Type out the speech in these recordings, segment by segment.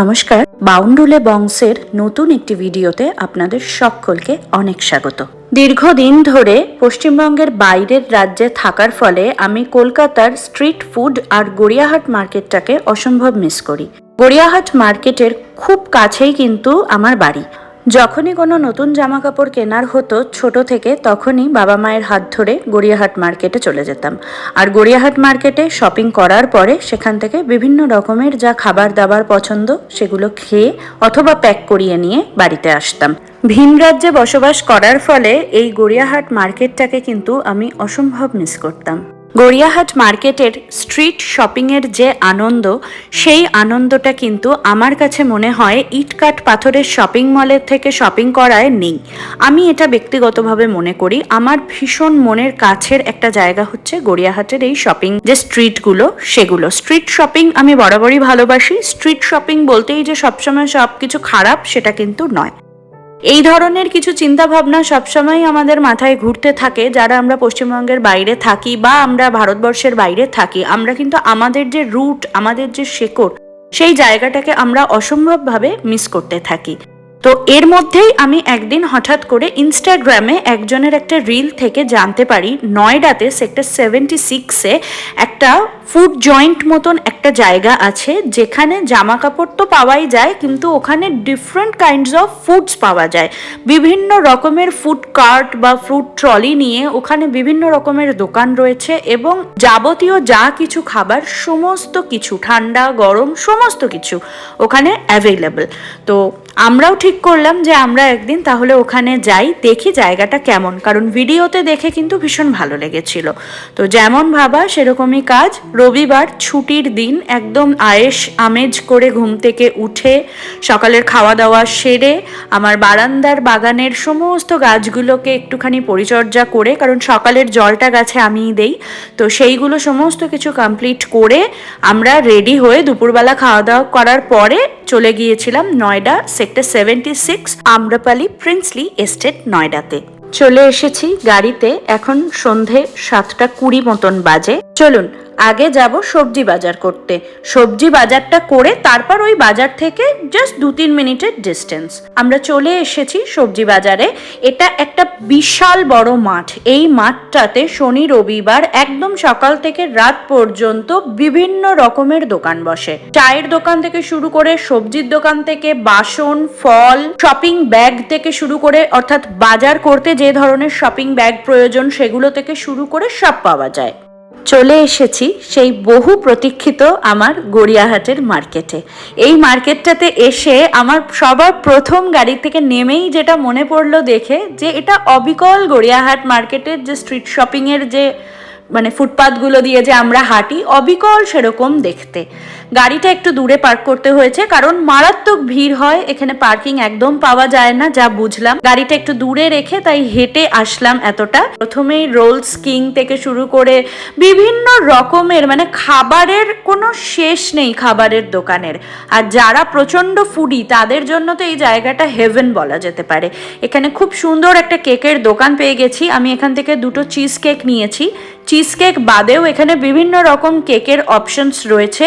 নমস্কার, বাউন্ডুলে বংশের নতুন একটি ভিডিওতে আপনাদের সকলকে অনেক স্বাগত। দীর্ঘদিন ধরে পশ্চিমবঙ্গের বাইরের রাজ্যে থাকার ফলে আমি কলকাতার স্ট্রিট ফুড আর গড়িয়াহাট মার্কেটটাকে অসম্ভব মিস করি। গড়িয়াহাট মার্কেটের খুব কাছেই কিন্তু আমার বাড়ি। যখনই কোনো নতুন জামা কাপড় কেনার হতো ছোট থেকে, তখনই বাবা মায়ের হাত ধরে গড়িয়াহাট মার্কেটে চলে যেতাম। আর গড়িয়াহাট মার্কেটে শপিং করার পরে সেখান থেকে বিভিন্ন রকমের যা খাবার দাবার পছন্দ, সেগুলো খেয়ে অথবা প্যাক করিয়ে নিয়ে বাড়িতে আসতাম। ভিন রাজ্যে বসবাস করার ফলে এই গড়িয়াহাট মার্কেটটাকে কিন্তু আমি অসম্ভব মিস করতাম। গড়িয়াহাট মার্কেটের স্ট্রিট শপিংয়ের যে আনন্দ, সেই আনন্দটা কিন্তু আমার কাছে মনে হয় ইটকাট পাথরের শপিং মলের থেকে শপিং করায় নেই। আমি এটা ব্যক্তিগতভাবে মনে করি। আমার ভীষণ মনের কাছের একটা জায়গা হচ্ছে গড়িয়াহাটের এই শপিং যে স্ট্রিটগুলো, সেগুলো। স্ট্রিট শপিং আমি বরাবরই ভালোবাসি। স্ট্রিট শপিং বলতেই যে সবসময় সব কিছু খারাপ, সেটা কিন্তু নয়। এই ধরনের কিছু চিন্তা ভাবনা সবসময় আমাদের মাথায় ঘুরতে থাকে, যারা আমরা পশ্চিমবঙ্গের বাইরে থাকি বা আমরা ভারতবর্ষের বাইরে থাকি। আমরা কিন্তু আমাদের যে রুট আমাদের যে শেকড়, সেই জায়গাটাকে আমরা অসম্ভবভাবে মিস করতে থাকি। তো এর মধ্যেই আমি একদিন হঠাৎ করে ইনস্টাগ্রামে একজনের একটা রিল থেকে জানতে পারি, নয়ডাতে সেক্টর সেভেন্টি সিক্সে একটা ফুড জয়েন্ট মতন একটা জায়গা আছে, যেখানে জামা কাপড় তো পাওয়াই যায়, কিন্তু ওখানে ডিফারেন্ট কাইন্ডস অফ ফুডস পাওয়া যায়। বিভিন্ন রকমের ফুড কার্ট বা ফুড ট্রলি নিয়ে ওখানে বিভিন্ন রকমের দোকান রয়েছে এবং যাবতীয় যা কিছু খাবার, সমস্ত কিছু, ঠান্ডা, গরম, সমস্ত কিছু ওখানে অ্যাভেলেবল তো আমরাও ঠিক করলাম যে আমরা একদিন তাহলে ওখানে যাই, দেখি জায়গাটা কেমন। কারণ ভিডিওতে দেখে কিন্তু ভীষণ ভালো লেগেছিল। তো যেমন ভাবা, সেরকমই কাজ। রবিবার ছুটির দিন একদম আয়েস আমেজ করে ঘুম থেকে উঠে, সকালের খাওয়া দাওয়া সেরে আমার বারান্দার বাগানের সমস্ত গাছগুলোকে একটুখানি পরিচর্যা করে, কারণ সকালের জলটা গাছে আমিই দেই, তো সেইগুলো সমস্ত কিছু কমপ্লিট করে আমরা রেডি হয়ে দুপুরবেলা খাওয়া দাওয়া করার পরে চলে গিয়েছিলাম Noida sector seventy six Amrapali princely estate নয়ডাতে। চলে এসেছি গাড়িতে, এখন সন্ধে সাতটা কুড়ি মতন বাজে। চলুন আগে যাব সবজি বাজার করতে। সবজি বাজারটা করে তারপর ওই বাজার থেকে জাস্ট দু তিন মিনিটের ডিস্টেন্স আমরা চলে এসেছি সবজি বাজারে। এটা একটা বিশাল বড় মাঠ। এই মাঠটাতে শনি, রবিবার একদম সকাল থেকে রাত পর্যন্ত বিভিন্ন রকমের দোকান বসে। চায়ের দোকান থেকে শুরু করে সবজির দোকান থেকে বাসন, ফল শপিং ব্যাগ থেকে শুরু করে অর্থাৎ বাজার করতে যে ধরনের শপিং ব্যাগ প্রয়োজন সেগুলো থেকে শুরু করে সব পাওয়া যায়। চলে এসেছি সেই বহু প্রতীক্ষিত আমার গড়িয়াহাটের মার্কেটে। এই মার্কেটটাতে এসে আমার সবার প্রথম গাড়ি থেকে নেমেই যেটা মনে পড়ল দেখে যে এটা অবিকল গড়িয়াহাট মার্কেটের যে স্ট্রিট শপিংয়ের যে মানে ফুটপাথগুলো দিয়ে যে আমরা হাঁটি, অবিকল সেরকম দেখতে। গাড়িটা একটু দূরে পার্ক করতে হয়েছে, কারণ মারাত্মক ভিড় হয়, এখানে পার্কিং একদম পাওয়া যায় না, যা বুঝলাম। গাড়িটা একটু দূরে রেখে তাই হেঁটে আসলাম এতটা। প্রথমেই রোলস কিং থেকে শুরু করে বিভিন্ন রকমের মানে খাবারের কোনো শেষ নেই খাবারের দোকানের। আর যারা প্রচণ্ড ফুডি তাদের জন্য তো এই জায়গাটা হেভেন বলা যেতে পারে। এখানে খুব সুন্দর একটা কেকের দোকান পেয়ে গেছি। আমি এখান থেকে দুটো চিজ কেক নিয়েছি। চিজ কেক বাদেও এখানে বিভিন্ন রকম কেকের অপশনস রয়েছে।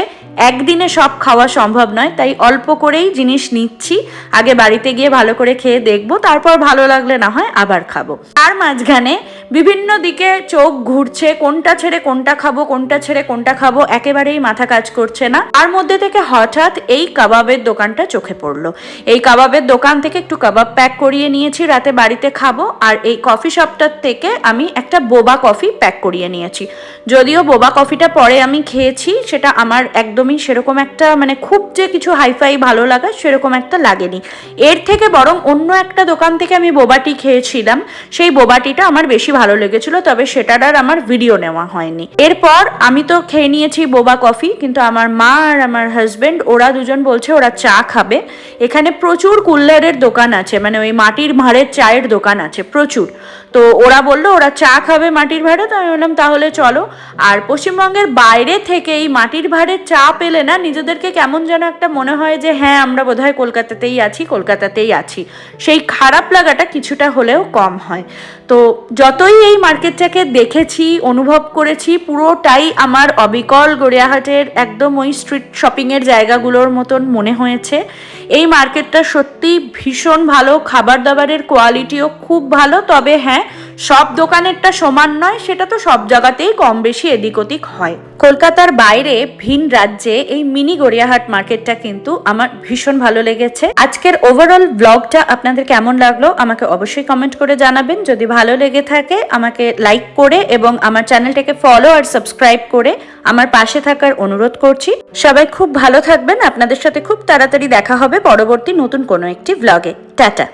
একদিনে সব খাওয়া সম্ভব নয়, তাই অল্প করেই জিনিস নিচ্ছি। আগে বাড়িতে গিয়ে ভালো করে খেয়ে দেখব, তারপর ভালো লাগলে না হয় আবার খাব। তার মাঝখানে বিভিন্ন দিকে চোখ ঘুরছে, কোনটা ছেড়ে কোনটা খাব, কোনটা ছেড়ে কোনটা খাব, একেবারেই মাথা কাজ করছে না। তার মধ্যে থেকে হঠাৎ এই কাবাবের দোকানটা চোখে পড়ল। এই কাবাবের দোকান থেকে একটু কাবাব প্যাক করিয়ে নিয়েছি, রাতে বাড়িতে খাব। আর এই কফি শপটার থেকে আমি একটা বোবা কফি প্যাক করিয়ে নিয়েছি। যদিও বোবা কফিটা পরে আমি খেয়েছি, সেটা আমার একদমই সেরকম একটা মানে খুব যে কিছু হাইফাই ভালো লাগা সেরকম একটা লাগেনি। এর থেকে বরং অন্য একটা দোকান থেকে আমি বোবাটি খেয়েছিলাম। সেই বোবাটিটা আমার বেশি ভালো লেগেছিল, তবে সেটার আর আমার ভিডিও নেওয়া হয়নি। এরপর আমি তো খেয়ে নিয়েছি বোবা কফি, কিন্তু আমার মা আর আমার হাজবেন্ড ওরা দুজন বলছে ওরা চা খাবে। এখানে প্রচুর কুল্লারের দোকান আছে মানে ওই মাটির ভাঁড়ের চায়ের দোকান আছে, প্রচুর। তো ওরা বলল, ওরা চা খাবে মাটির ভাড়ে? তো আমি বললাম, তাহলে চলো। আর পশ্চিমবঙ্গের বাইরে থেকে এই মাটির ভাড়ে চা পেলে না, নিজেদেরকে কেমন যেন একটা মনে হয় যে হ্যাঁ আমরা বোধহয় কলকাতাতেই আছি কলকাতাতেই আছি। সেই খারাপ লাগাটা কিছুটা হলেও কম হয়। তো যতই এই মার্কেটটাকে দেখেছি, অনুভব করেছি। পুরোটাই আমার অবিকল গড়িয়াহাটের একদম ওই স্ট্রিট শপিংয়ের জায়গাগুলোর মতন মনে হয়েছে। এই মার্কেটটা সত্যি ভীষণ ভালো খাবার দাবারের কোয়ালিটিও খুব ভালো। তবে হ্যাঁ সব দোকানেরটা সমান নয়, সেটা তো সব জায়গাতেই কম বেশি এদিক ওদিক হয়। কলকাতার বাইরে ভিন রাজ্যে এই মিনি গড়িয়াহাট মার্কেটটা কিন্তু আমার ভীষণ ভালো লেগেছে। আজকের ওভারঅল ব্লগটা আপনাদের কেমন লাগল আমাকে অবশ্যই কমেন্ট করে জানাবেন। যদি ভালো লেগে থাকে আমাকে লাইক করে এবং আমার চ্যানেলটাকে ফলো আর সাবস্ক্রাইব করে আমার পাশে থাকার অনুরোধ করছি। সবাই খুব ভালো থাকবেন। আপনাদের সাথে খুব তাড়াতাড়ি দেখা হবে পরবর্তী নতুন কোনো একটি ব্লগে টাটা।